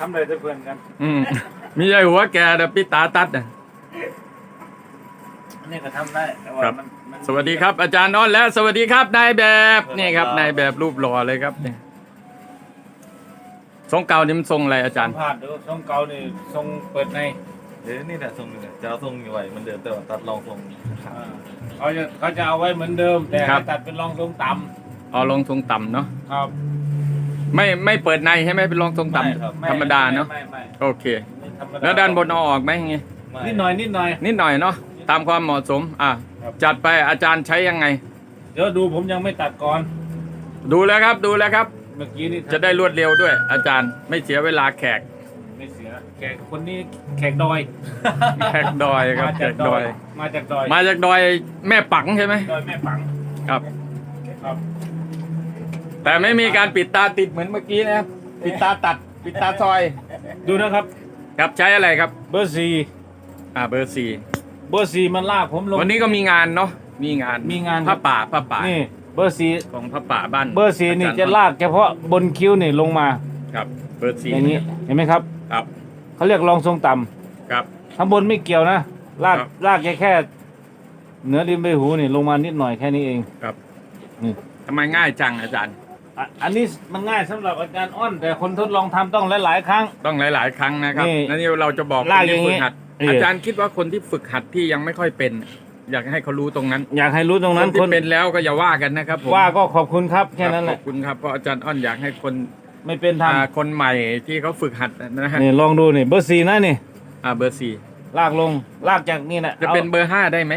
ทำอะไรจะเพื่อนกันอืมมีใช่หัวแกแต่ปิตาตัดน่ะนี่ก็ทำได้แต่ว่าครับมันมันสวัสดีครับ อาจารย์อ้อนและสวัสดีครับนายแบบนี่ครับนายแบบรูปหล่อเลยครับเนี่ยทรงเก่านี่มันทรงอะไรอาจารย์สัมภาษณ์ดูทรงเก่านี่ทรงเปิดในเดี๋ยวนี่แหละทรงหนึ่งอะจะเอาทรงอยู่ไว้เหมันเดิมแต่ว่าตัดรองทรงอ่าเขาจะเขาจะเอาไว้เหมือนเดิมแต่ครัให้บตัดเป็นรองทรงต่เอาลงทรงต่ำเนาะำครับ ไม่ไม่เปิดในใช่ไหมเป็นรองทรงต่ำไม่ธรรมดาเนาะไม่ไม่โอเคไม่ธรรมแล้วด้านบนเอาออกไหมอย่างงี้ไม่นิดหน่อยนิดหน่อยนิดหน่อยเนาะตามความเหมาะสม อะครับจัดไปอาจารย์ใช้ยังไง เดี๋ยวดูผมยังไม่ตัดก่อน ดูแล้วครับดูแล้วครับ เมื่อกี้นี่จะได้รวดเร็วด้วย อาจารย์ไม่เสียเวลาแขก ไม่เสียแขกคนนี้แขกดอย แขกดอยครับมาแขจากกดดออยยมาจากดอย มาจากดอยแม่ปังใช่ไหมดอยแม่ปังครับครับ แต่ไม่มีการปิดตาติดเหมือนเมื่อกี้นะครับ ปิดตาตัด ปิดตาซอย ดูนะครับ ครับใช้อะไรครับ เบอร์สี่อ่าเบอร์สี่เบอร์สี่มันลากผมลง วันนี้ก็มีงานเนาะ มีงาน มีงานผ้าป่าผ้าป่านี่ เบอร์สี่ของผ้าป่าบ้านเบอร์สี่นี่อาจะรย์ลากเฉพาะบนคิ้วนี่ลงมา ครับ เบอร์สี่อย่างนี้ เห็นไหมครับ ครับ เขาเรียกรองทรงต่ำครับ ข้างบนไม่เกี่ยวนะ ลาก ครับ ลากแค่แค่ เหนือริมใบหูนี่ลงมานิดหน่อยแค่นี้เอง ครับนี่ ทำไมง่ายจังอาจารย์ อะอันนี้มันง่ายสำหรับอาจารย์อ้อนแต่คนทดลองทำต้องหลาย ๆ ครั้ง ต้องหลาย ๆ ครั้งนะครับนี่นั่นนี่เราจะบอกลากคนที่อย่างนี้ฝึกหัด เอออ อาจารย์คิดว่าคนที่ฝึกหัดที่ยังไม่ค่อยเป็น อยากให้เขารู้ตรงนั้นอยากให้รู้ตรงคนั้นนที่คนเป็นแล้วก็อย่าว่ากันนะครับผมว่าก็ขอบคุณครับแค่นั้นแหขละอบคุณครับเพราะอาจารย์อ้อนอยากให้คนไม่เป็นทอ่าคนใหม่ที่เขาฝึกหัดนะฮะำนี่ลองดูนี่เบอร์สี่นะนี่อ่าเบอร์สี่ลากลงลากจากนี่นะจะเป็นอาเบอร์ห้าได้ไหม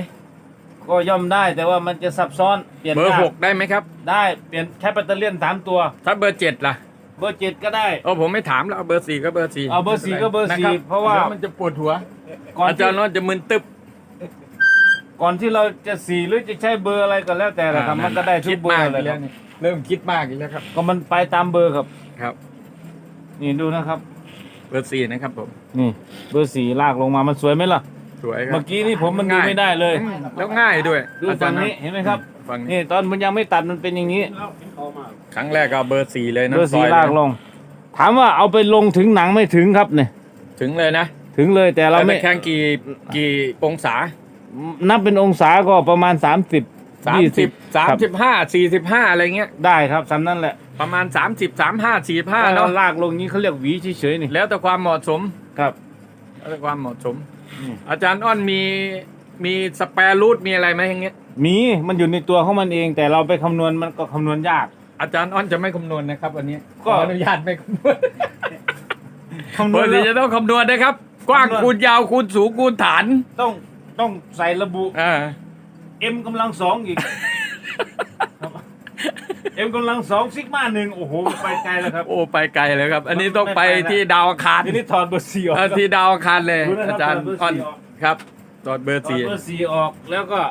ก็ย่อมได้แต่ว่ามันจะซับซ้อนเปลี่ยนเบอร์ยาหกได้ไหมครับ ได้เปลี่ยนแค่แบตเตอรี่ยนสามตัว ถ้าเบอร์เจ็ดล่ะเบอร์เจ็ดก็ได้โอ้ผมไม่ถามแล้วเอาเบอร์สี่ก็เบอร์สี่เอาเบอร์สี่ก็เบอร์สี่นคบเพราะว่าดี๋ยมันจะปวดหัว ก่อนอาจารย์ที่อ้อนจะมึนตึบก่อนที่เราจะสี่หรือจะใช้เบอร์อะไรก็แล้วแต่ละครับมันก็ได้ทุคิกดเบอมากร์เลยอีกคแล้รัวบนี่เริ่มคิดมากอีกแล้วครับ ก็มันไปตามเบอร์ครับ ครับ นี่ดูนะครับ เบอร์สี่นะครับผมนี่เบอร์สี่ลากลงมามันสวยไหมล่ะ สวยครับ เมื่อกี้นี่ผมมันดูง่าย ไม่ได้เลยแล้วง่ายด้วยดูอาจาฝั่รงย์นี้เห็นไหมครับฝั่งนี้นี่ตอนมันยังไม่ตัดมันเป็นอย่างนี้ครั้งแรกก็เอาเบอร์สี่เลยนะเบอร์ซสี่ยลากลง ถามว่าเอาไปลงถึงหนังไม่ถึงครับเนี่ยถึงเลยนะถึงเลยแต่เราแล้วไม่ตะแข่งกี่กี่องศานับเป็นองศาก็ประมาณ 30 สามสิบสามครับสิบห้าสี่สิบห้าอะไรเงี้ย ได้ครับสำนั้นแหละประมาณสามสิบสามห้าสี่ห้าถ้าเนาะ ลากลงนี้เขาเรียกหวีเฉยๆนี่แล้วแต่ความเหมาะสมครับแล้วแต่ความเหมาะสม อืมอาจารย์อ้อนมีมีสเปรรูทมีอะไรไหมอย่างเงี้ย มีมันอยู่ในตัวของมันเอง แต่เราไปคำนวณมันก็คำนวณยาก อาจารย์อ้อนจะไม่คำนวณนะครับวันนี้ก็ ขออนุญาตไม่คำนวณคำนปวกณติแล้วจะต้องคำนวณนะครับ กว้างคำนวณคูณยาวคูณสูงคูณฐานต้องต้องใส่ระบุ อ่า m กำลังสองอีก m กำลังสองซิกมาหนึ่งโอ้โหไปไกลแล้วครับ โอ้ไปไกลเลยครับ อันนี้ต้องไปที่ดาวอังคารทีนี้ถอดเบอร์สี่ออก เออที่ดาวอังคารเลย ดูนะครับอาจารย์เบอร์อ้อนสี่ออก ครับตอดเบอร์ถอดสี่เบอร์สี่ออกแล้วก็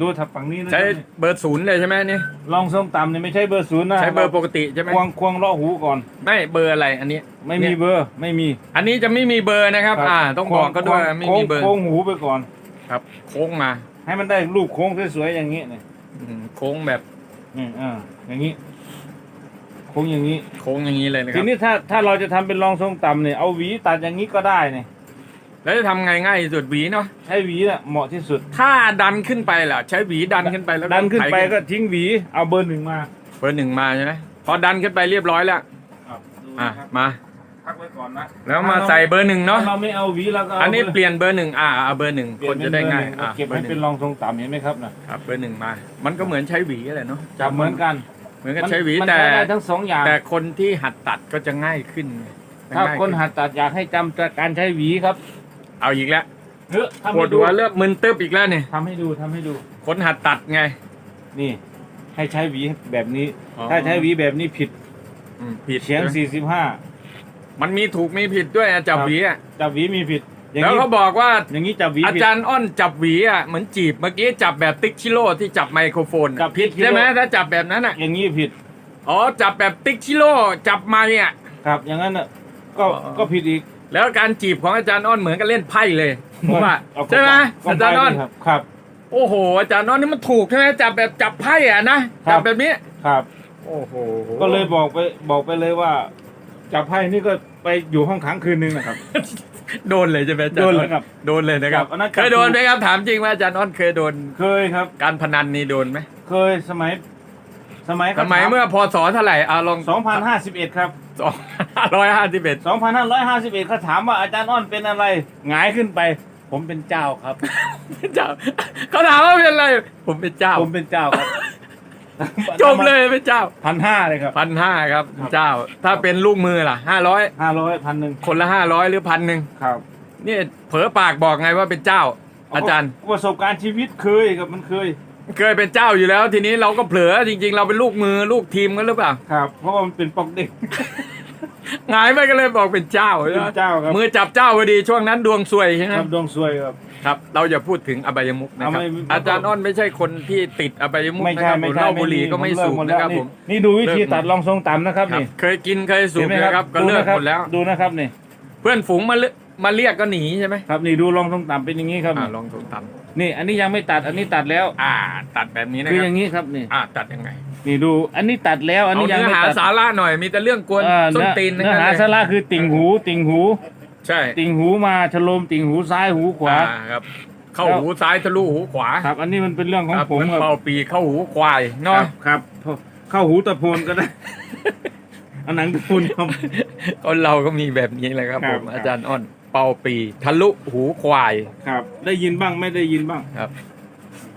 ดูถับฝั่งนี้นะใช้เบอร์ศูนย์เลยใช่ไหมนี่ลองทรงต่ำเนี่ยไม่ใช่เบอร์ศูนย์นะใช้เบอร์ปกติใช่ไหมควงควงเลาะหูก่อน ไม่เบอร์อะไรอันนี้ไม่มีนี่ยเบอร์ไม่มีอันนี้จะไม่มีเบอร์นะครับ อ่า ต้องบอกก็ด้วยควงไม่มีเบอร์โค้งหูไปก่อน ครับ โค้งมาให้มันได้รูปโค้งสวยๆอย่างนี้เนี่ยอืมโค้งแบบ อืมอ่าอย่างนี้โค้งอย่างนี้ โค้งอย่างนี้เลยนะคทีรับ นี้ถ้าถ้าเราจะทำเป็นรองทรงต่ำเนี่ยเอาหวีตัดอย่างนี้ก็ได้เนี่ยแล้วจะทำไงง่ายที่สุดหวีเนาะ ใช้หวีน่ะเหมาะที่สุด ถ้าดันขึ้นไปล่ะ ใช้หวีดันขึ้นไปแล้วดันขึ้นไปถก็ทิ้งหวีเอาเบอร์หนึ่งมาเบอร์หนึ่งมาใช่ไหมพอดันขึ้นไปเรียบร้อยแล้ว อะ มาพัก ไว้ก่อนนะแล้วมาใส่เบอร์หนึ่งเนาะเราไม่เอาหวีแล้วก็าอันนี้บร์เปลี่ยนเบอร์หนึ่งอ่าเอาเบอร์หนึ่งเปลี่คยนเป็จะได้ง่ายบอร์หนึ่อะเก็บเบอให้ร์หนึ่เป็นงรองทรงต่ำเห็นไหมครับนะครับเบอร์หนึ่งมา มันก็เหมือนใช้หวีอะไรเนาะจับเหมือนกันเหมือนกับใช้หวีมันแต่ ใช้ได้ทั้งสองอย่าง แต่คนที่หัดตัดก็จะง่ายขึ้นถ้าง่ยคนขึ้หัดตัดอยากให้จำการใช้หวีครับเอาอีกแล้วเฮ้ยทำปวให้ดดูหัวเริ่มมึนตึ๊บอีกแล้วเนี่ยทำให้ดูทำให้ดู คนหัดตัดไง นี่ ให้ใช้หวีแบบนี้ อ๋อ ถ้าใช้หวีแบบนี้ผิดอืมผิดเฉียงใช่ไหม45 มันมีถูกมีผิดด้วยอะจับหวีอะจับหวีมีผิดอย่างแล้วนี้เขาบอกว่าอย่างนี้จับหวีอาผิด จารย์อ้อนจับหวีอะเหมือนจีบเมื่อกี้จับแบบติ๊กชิโร่ที่จับไมโครโฟนจับผิดติ๊กชิโร่ใช่ไหมถ้าจับแบบนั้นอะอย่างนี้ผิดอ๋อจับแบบติ๊กชิโร่จับไม้อะครับ อย่างนั้นน่ะก็อ๋อ ก็ผิดอีกแล้วการจีบของอาจารย์อ้อนเหมือนกับเล่นไพ่เลยผมว่าเอใช่ไหมก็อาจารย์อ้อนไปเลยครับครับ โอ้โหอาจารย์อ้อนนี่มันถูกใช่ไหมจับแบบจับไพ่อะนะครับจับแบบนี้ครับ โอ้โหก็เลยบอกไปบอกไปเลยว่า จับไพ่นี่ก็ ไปอยู่ห้องขังคืนนึงนะครับ โดนเลยใช่ไหมอาจารย์โดนเลยครับโดนเลยนะครับครับอันนั้นเคยโดนไหมครับถามจริงว่าอาจารย์อ้อนเคยโดน เคยครับ การพนันนี่โดนไหมเคยสมัย สมัยสมัยเมื่อพศเท่าไหร่อะลอง2051 ครับ สองร้อยห้าสิบเอ็ด2551เขาถามว่าอาจารย์อ้อนเป็นอะไรหงายขึ้นไป ผมเป็นเจ้าครับ เจ้าเขาถามว่าเป็นอะไร ผมเป็นเจ้าผมเป็นเจ้าครับ จบเลยเป็นเจ้าพันห้าเลยครับพันห้าครับครับเจ้า ถ้าเป็นลูกมือล่ะห้าร้อยห้าร้อยพันหนึ่งคนละห้าร้อยหรือพันหนึ่งครับนี่เผลอปากบอกไงว่าเป็นเจ้า อาจารย์ ประสบการณ์ชีวิตเคยครับมันเคย เคยเป็นเจ้าอยู่แล้ว ทีนี้เราก็เผลอจริง ๆ เราเป็นลูกมือลูกทีมกันหรือเปล่าครับ เพราะว่ามันเป็นปอกเด็ก หงายไปก็เลยบอกเป็นเจ้าเป็นเจ้าครับ มือจับเจ้าพอดีช่วงนั้นดวงซวยใช่ไหมครับดวงซวยครับ ครับ เราอย่าพูดถึงอบายมุกนะครับ เอาไม่ อาจารย์อ้อนไม่ใช่คนที่ติดอบายมุกไม่นะใช่ครับไม่ผมใช่เหล้าบุหรี่ก็ไม่สูบผเลินะครับหมผดมแล้วนี่ดูวิธีเลิกหมด ตัดรองทรงต่ำนะครับครับนี่เคยกินเคยสูบเห็นไหมนะครับ ก็ดูเลิกนะครับหมดแล้ว ดูนะครับนี่เพื่อนฝูงมาเลือกมาเรียกก็หนีใช่ไหมครับนี่ดูรองทรงต่ำเป็นอย่างนี้ครับอ่านี่ลองสูงต่นี่อันนี้ยังไม่ตัดอันนี้ตัดแล้วำอ่า ตัดแบบนี้นะคือครัอบย่างนี้ครับนี่ อ่าตัดยังไง นี่ดู อันนี้ตัดแล้ว อันเอานี้ยังเนื้อไม่หาตัดสาระหน่อยมีแต่เรื่องกวนเอ่อส้นเนื้อตีนนะเนื้อหาสาระคือติ่งหู ติ่งหู ใช่ติ่งหูมาชะโลมติ่งหูซ้ายหูขวา อ่ครับ เข้าหูซ้ายทะลุหูขวาครับ อันนี้มันเป็นเรื่องของครับผมเหมือนครับเป่าปีเข้าหูควายคเนาะรับครับเข้าหูตะโพนก็ได้ เอาหนังตะโพนครับคนเราก็มีแบบนี้แหละครับคผรับมอาจารย์อ้อนเป่าปีทะลุหูควายครับ ได้ยินบ้างไม่ได้ยินบ้าง ครับ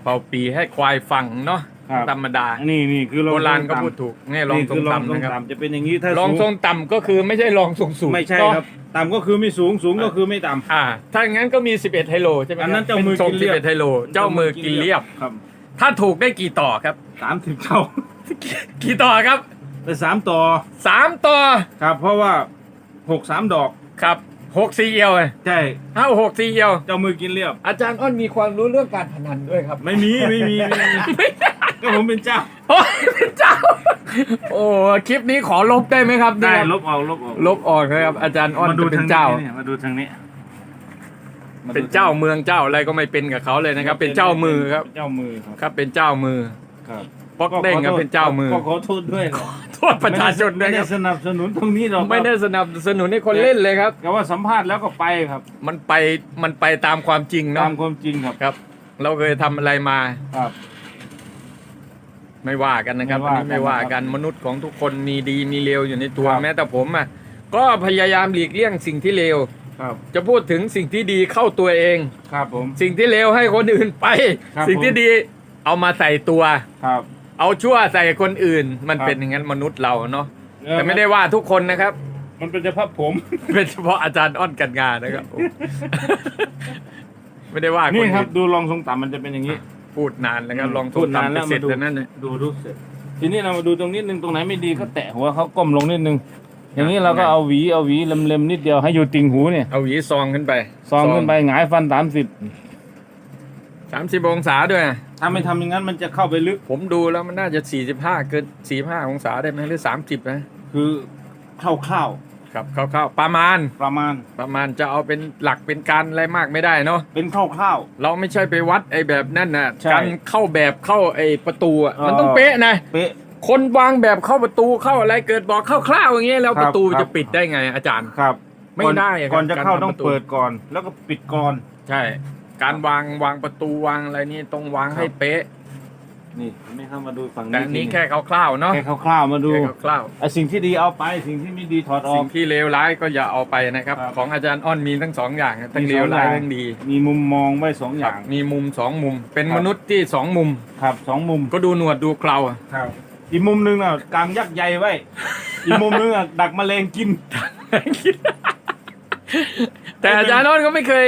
เป่าปีให้ควายฟังเนาะ ครับธรรมดานี่นี่คือลองโบราณทงก็ต่ำพูดถูกนี่ลองนี่ทรคืงลองต่ำทรงนะครับต่ำจะเป็นอย่างนี้ถ้าลองทรงต่ำก็คือไม่ใช่ลองสูงสูงไม่ใช่เนาะครับต่ำก็คือไม่สูงสูงก็คือไม่ต่ำอ่า ถ้าอย่างนั้นก็มี 11ไฮโลใช่ไหมอันนั้นครับเจ้ามือป็ทรงกินเรียบ11ไฮโลเจ้ามือกินเรียบครับ ถ้าถูกได้กี่ต่อครับสามสิบเท่ากี่ต่อครับได้สามต่อสามต่อครับ เพราะว่าหกสามดอกครับหกสี่เอียวไงใช่ห้าหกสี่เอียวเจ้ามือกินเรียบ อาจารย์อ้อนมีความรู้เรื่องการพนันด้วยครับ ไม่มีไม่มีไม่มี ก็ผมเป็นเจ้า โอ้ยเป็นเจ้า โอ้คลิปนี้ขอลบได้ไหมครับได้เนี่ยลบออกลบออกลบออกนะครับ อาจารย์อ้อนมาดูจะเป็ทานงเจ้านี้เนี่ยมาดูทางนี้มดูเป็นเจ้าเมืองเจ้าอะไรก็ไม่เป็นกับเขาเลยนะครับ เป็นเจ้ามือครับเจ้ามือครับครับ เป็นเจ้ามือ ครับป๊อกเด้งครับเป็นเจ้ามือ ก็ขอโทษด้วยนะโทษประชาชนด้วยไม่คได้รับ สนับสนุนตรงนี้หรอกครับไม่ได้สนับสนุนให้คนเล่นเลยครับ แต่ว่าสัมภาษณ์แล้วก็ไปครับ มันไปมันไปตามความจริงตาเนาะมความจริงครับ ครับ เราเคยทำอะไรมา ครับ ไม่ว่ากันนะครับไม่อันว่านี้ไม่ว่ากันกันมนุษย์ของทุกคนมีดีมีเลวอยู่ในตัวครับแม้แต่ผมอะก็พยายามหลีกเลี่ยงสิ่งที่เลวครับจะพูดถึงสิ่งที่ดีเข้าตัวเองครับผมสิ่งที่เลวให้คนอื่นไปครับสิ่งที่ผมดีเอามาใส่ตัวครับ เอาชั่วใส่คนอื่น มันครับเป็นอย่างนั้นมนุษย์เราเนาะเออแต่ไม่ได้ว่าทุกคนนะครับ มันเป็นเฉพาะผม เป็นเฉพาะอาจารย์อ้อนกันงานนะครับผมไม่ได้ว่าคนนี่ครับอื่นดูลองทรงต่ำมันจะเป็นอย่างนี้ พูดนานแล้วครับลองพูทุดนนานทำแล้จะวเสร็จมาดูแต่นั่นเลยดูดูเสร็จ ทีนี้เรามาดูตรงนิดนึงตรงไหนไม่ดีก็แตะหัวเขาก้มลงนิดนึง อย่างนี้เราก็เอาหวีเอาหวีเล็มๆนิดเดียวให้อยู่ติ่งหูเนี่ยเอาหวีซองขึ้นไปซองขึ้นไปหงายฟันสามสิบสามสิบองศาด้วยถ้าไม่ทำอย่างนั้นมันจะเข้าไปลึก ผมดูแล้วมันน่าจะ45เกิน45องศาได้ไหมหรือ30นะคือคร่าว ครับคร่าวๆประมาณๆประมาณประมาณจะเอาเป็นหลักเป็นการอะไรมากไม่ได้เนาะเป็นคร่าว เราไม่ใช่ไปวัดไอ้แบบนั่นนะใช่ การเข้าแบบเข้าไอ้ประตูอะเออมันต้องเป๊ะนะ ๆเป๊ะ คนวางแบบเข้าประตูเข้าอะไรเกิดบอกคร่าวๆอย่างเงี้ยแล้วครับประตูครับจะปิดได้ไงอาจารย์ ครับไม่ก่อนได้อะครับก่อนจะเข้าการทำต้องประตู เปิดก่อน แล้วก็ปิดก่อน ใช่ การวางวางประตูวางอะไรนี่ต้องวางครับให้เป๊ะ นี่ไม่เข้ามาดูฝั่งแต่นี้อันนี้แค่คร่าวๆเนาะแค่คร่าวๆมาดูแค่คร่าวๆไอ้สิ่งที่ดีเอาไปสิ่งที่ไม่ดีถอดออสิ่ก งที่เลวร้ายก็อย่าเอาไปนะครับ ครับ ของอาจารย์อ้อนมีทั้งสองอย่างนะทั้งมีเลสวองร้ายอย่างทั้งดีมีมุมมองไว้สองอครับย่างมีมุมสองมุม เป็นครับ มนุษย์ที่สองมุม ครับสองมุมก็ดูหนวดดูเคราอะครับอีกมุมหนึงน่ะกลางยักษ์ใหญ่ไว้ อีกมุมหนึงอะดักแมลงกิน แต่อาจารย์อ้อนก็ไม่เคย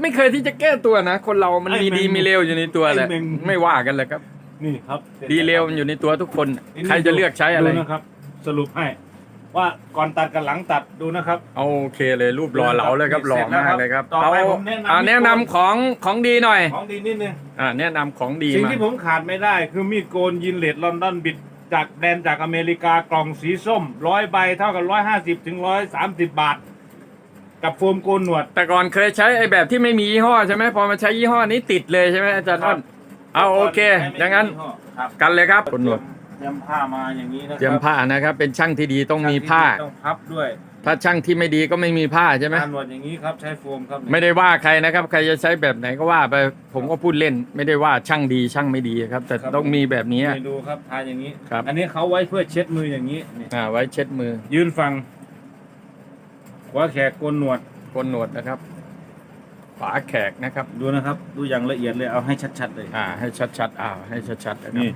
ไม่เคยที่จะแก้ตัวนะ คนเรามันไอ้มีดีแมงมุมมีเลวอยู่ในตัวแหละไอ้แมงมุมไม่ว่ากันเลยครับ นี่ครับดีเลวมันอยู่ในตัวทุกคน ใครจะเลือกใช้อะไรดูนะครับ สรุปให้ ว่าก่อนตัดกับหลังตัดดูนะครับ เอาโอเคเลยรูปหล่อเหลาเลยครับเสร็จหล่อแล้วมากครับเลยครับต่อเอาไปผมแนะนำอ่าแนะนำของของดีหน่อย ของดีนิดนึงอ่าแนะนำของดีสิ่งมาที่ผมขาดไม่ได้ คือมีดโกนยินเลดลอนดอนบิดจากแดนจากอเมริกากล่องสีส้มร้อยใบเท่ากับร้อยห้าสิบถึงร้อยสามสิบบาท กับโฟมโกนหนวด แต่ก่อนเคยใช้ไอ้แบบที่ไม่มียี่ห้อใช่ไหมพอมาใช้ยี่ห้อนี้ติดเลยใช่ไหมอาจารย์อ้อน เอาโอเคอย่างนั้นครับกันเลยครับคนหนวดผตรียมผ้ามาอย่างนี้นะครัเตรียมผ้านะครับ เป็นช่างที่ดีต้องมีผ้า ต้องพับด้วยถ้าช่างที่ไม่ดีก็ไม่มีผ้าใช่ไหมทาหนวดอย่างนี้ครับใช้โฟมครับไม่ได้ว่าใครนะครับ ใครจะใช้แบบไหนก็ว่าไปผมก็พูดเล่น ไม่ได้ว่าช่างดีช่างไม่ดีครับ แต่ต้องมีแบบนี้ นี่ดูครับทาอย่างนี้ครับ อันนี้เขาไว้เพื่อเช็ดมืออย่างนี้นี่อ่าไว้เช็ดมือยืนฟังขวาแขกโกนหนวด โกนหนวดนะครับ ฝาแขกนะครับ ดูนะครับ ดูอย่างละเอียดเลยเอาให้ชัดๆเลย อ่า ให้ชัดๆอ่าให้ชัดๆนะครับ นี่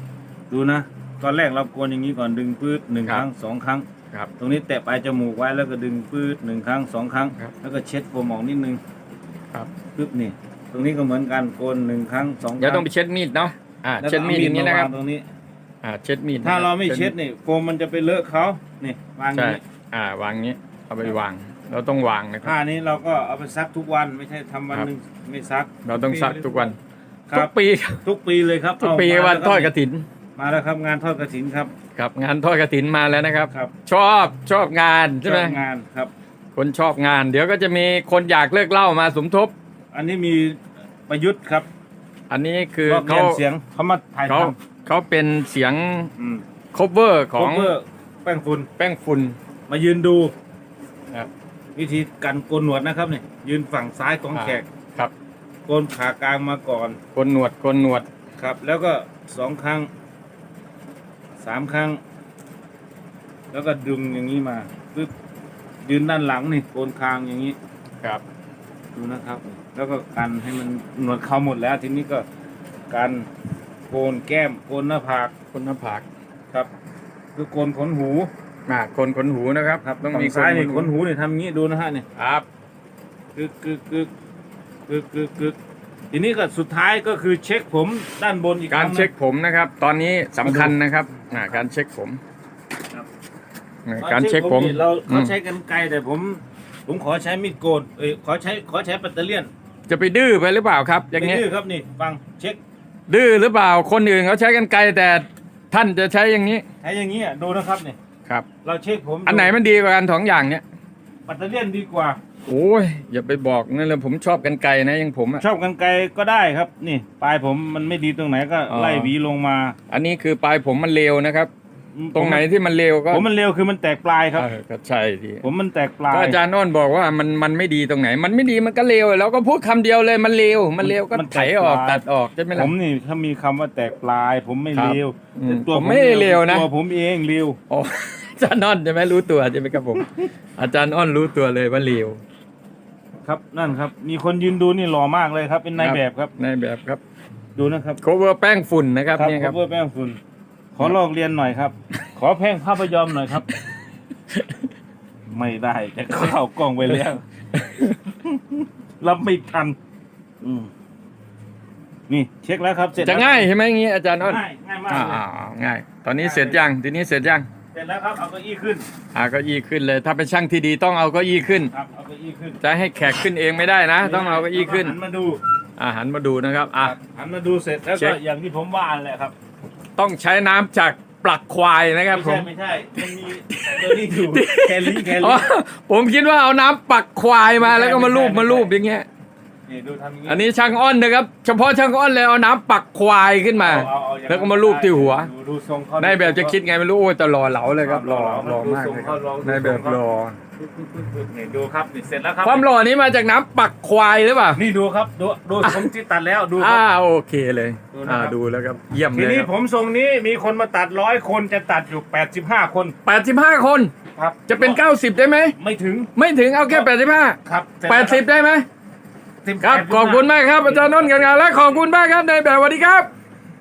ดูนะ ตอนแรกเราโกนอย่างนี้ก่อนดึงปื๊ดหนึ่งครัคบรั้งสองครั้ง ครับ ตรงนี้แตะปลายจมูกไว้แล้วก็ดึงปื๊ดหนึ่งครั้งสองครั้ง ครับแล้วก็เช็ดโฟมออกนิดนึงครับ ปึ๊บนี่ ตรงนี้ก็เหมือนกันโกนหนึ่งครั้งสองครั้งเดี๋ยวต้องไปเช็ดมีดเนาะอ่าแล้วก็เช็ดมีดอย่างนี้นะครับเวงตรงนี้ อ่าเช็ดมีดถ้าเราไม่คบเช็ดนี่โฟมมันจะไปเลอะเขานี่วางอใช่ย่างนี้อ่าวางงี้เอาไปวาง เราต้องวางนะครัผ้าบนี้เราก็เอาไปซักทุกวันไม่ใช่ทำวันครับ หนึ่งไม่ซักเราต้องซักทุกวัน คทุรักบปีทุกปีเลยครับทุกเอาปีมาวันแล้วทอดคกรับระถินมาแล้วครับงานทอดกระถินครับครับ งานทอดกระถินมาแล้วนะครับ ครับชอบชอบงานใช่ไหมชอบงานครับ คนชอบงาน เดี๋ยวก็จะมีคนอยากเลิกเหล่ามาสมทบ อันนี้มีประยุทธ์ครับอันนี้คือรอบเรีเขายนเสียงเขามาถ่ายเขาทเขาเป็นเสียงำอืม cover ขขอองงเพื่อแป้งฝุ่นแป้งฝุ่นมายืนดูครับ วิธีการโกนหนวดนะครับนี่ยืนฝั่งซ้ายของอ่าแขกครับโกนขากลางมาก่อนโกนหนวดโกนหนวดครับ แล้วก็สองครั้งสามครั้ง แล้วก็ดึงอย่างนี้มาปึ๊บยืนด้านหลังนี่โกนคางอย่างนี้ครับดูนะครับ แล้วก็กันให้มันหนวดเขาหมดแล้ว ทีนี้ก็กันโกนแก้มโกนหน้าผากคนหน้าผากครับ คือโกนขนหู อ่าคนขนหูนะครับครับต้องฝั่มีงซ้ายนี่คขนหูนี่ทำอย่างนี้ดูนะฮะนี่ครับกึกกึกกึกกึกกึกกึกทีนี้ก็สุดท้ายก็คือเช็คผมด้านบนอีกการคงหนึ่งเช็คผมนะครับ ตอนนี้สำคัญนะครับอ่าการเช็คผมครับอ่าการเช็คผมนี่เราอืเขามใช้กันไกลแต่ผม ผมขอใช้มีดโกนเอ้ยขอใช้ขอใช้แบตเตอรี่ยน จะไปดื้อไปหรือเปล่าครับ อย่างไม่เงี้ยดื้อครับนี่ฟังเช็ค ดื้อหรือเปล่าคนอื่นเขาใช้กันไกลแต่ท่านจะใช้อย่างนี้ใช้อย่างนี้อะดูนะครับนี่ ครับ เราเช็คผมอันไหนมันดีกว่ากันสองอย่างเนี้ยแบตเตอรี่ยนดีกว่า โอ้ยอย่าไปบอกนั่นเลยผมชอบกันไกลนะอยังผมอะ ชอบกันไกลก็ได้ครับ นี่ ปลายผมมันไม่ดีตรงไหนก็อ๋อ ไล่หวีลงมา อันนี้คือปลายผมมันเลวนะครับ ตรงไหนที่มันเลวก็ผมมันเร็วคือมันแตกปลายครับเออก็ใช่ทีผมมันแตกปลายก็อาจารย์โนนบอกว่ามันมันไม่ดีตรงไหน มันไม่ดีมันก็เลวเราก็พูดคำเดียวเลยมันเลวมันเลวก็มันไถออกแตกปลายตัดออกใช่ไหมผล่ะมนี่ถ้ามีคำว่าแตกปลาย ผมไม่ครับเร็วอืมแต่ตัวผมไม่ได้เร็วนะตัวผมเองเร็วอ๋ออาจารย์อ้อนใช่ไหมรู้ตัวใช่ไหมครับผม อาจารย์อ้อนรู้ตัวเลยว่าเลวครับนั่นครับ มีคนยืนดูนี่หล่อมากเลยครับ เป็นนายแบบครับในแบบครับ ดูนะครับโคเวอร์แป้งฝุ่นนะครับเนี่ยครับเพื่อแป้งฝุ่น ขอลอกเรียนหน่อยครับ ขอแพ่งภาพยอมหน่อยครับ ไม่ได้แต่เข้ากล้องไปแล้วรับไม่ทันอืมนี่เช็คแล้วครับ เสร็จจะแล้วง่ายใช่ไหมอย่างงี้อาจารย์อ้อนง่ายง่ายมากอ่าเลยอ่าอ่าง่าย ตอนนี้เสร็จยังทีนี้เสร็จยังเสร็จแล้วครับเอาเก้าอี้ขึ้นอ่าเก็อี้ขึ้นเลย ถ้าเป็นช่างที่ดีต้องเอาเก็อี้ขึ้น ครับเอาเก้าอี้ขึ้นจะให้แขกขึ้นเองไม่ได้นะ ต้องเอาเก็อี้ขึ้นหันมาดูอ่าหันมาดูนะครับอะ หันมาดูเสร็จแล้วเช็ก็ค อย่างที่ผมว่าแหละครับ ต้องใช้น้ำจากปลักควายนะครับไม่ผใช่มไม่ใช่มันมีตัวนี้อยู่แคลรี่แคลอ๋อรี่ผมคิดว่าเอาน้ำปักควายมาแล้วก็มาลูบไม่ใช่มาลูบอย่างเงี้ย นี่ดูทำอย่างนี้อันนี้ช่างอ้อนนะครับ เฉพาะช่างอ้อนเลยเอาน้ำปักควายขึ้นมา เอเออย่งนั้นแล้วก็มาลูบที่หัว ดูดูทรงเขา นายแบบจะคิดไงไม่รู้โอ้ยแต่รอเหลาเลยครับรอรอมากดูทเลยงครัเขาบลองดูนายแบบทรงเขารอนี่ดูครับนี่เสร็จแล้วครับความหล่อนี้มาจากน้ำปักควายหรือเปล่านี่ดูครับดูดูผมที่ตัดแล้วดูคอ่ารับ โอเคเลยดูนะครับ อ่าดูแล้วครับ เยี่ยมทีเลยนี้ครับผมทรงนี้มีคนมาตัดร้อยคนจะตัดอยู่ 85 คนแปดสิบห้าคนครับจะเป็นเก้าสิบได้ไหม ไม่ถึงไม่ถึงเอาแค่แปดสิบห้าครับเสร็จแปล้วดสิบได้ไหม ครับ ขอบคุณมากครับอาจารย์นนท์กันงานและขอบคุณมากครับในแบบสวัสดีครับ